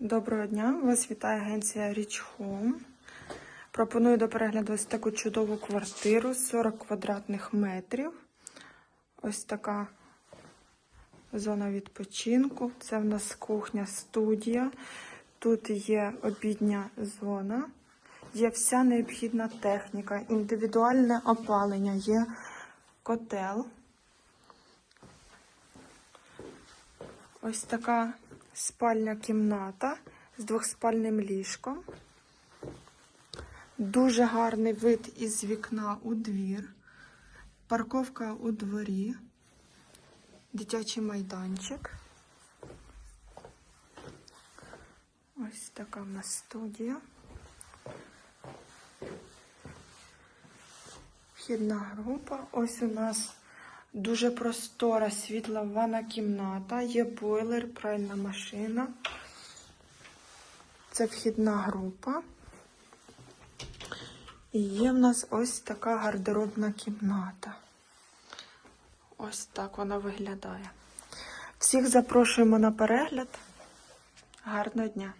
Доброго дня! Вас вітає агенція Rich Home. Пропоную до перегляду ось таку чудову квартиру 40 квадратних метрів. Ось така зона відпочинку. Це в нас кухня, студія. Тут є обідня зона, є вся необхідна техніка, індивідуальне опалення, є котел. Ось така спальня кімната з двохспальним ліжком. Дуже гарний вид із вікна у двір. Парковка у дворі. Дитячий майданчик. Ось така в нас студія. Вхідна група. Ось у нас дуже простора світла ванна кімната, є бойлер, пральна машина. Це вхідна група. І є в нас ось така гардеробна кімната. Ось так вона виглядає. Всіх запрошуємо на перегляд. Гарного дня!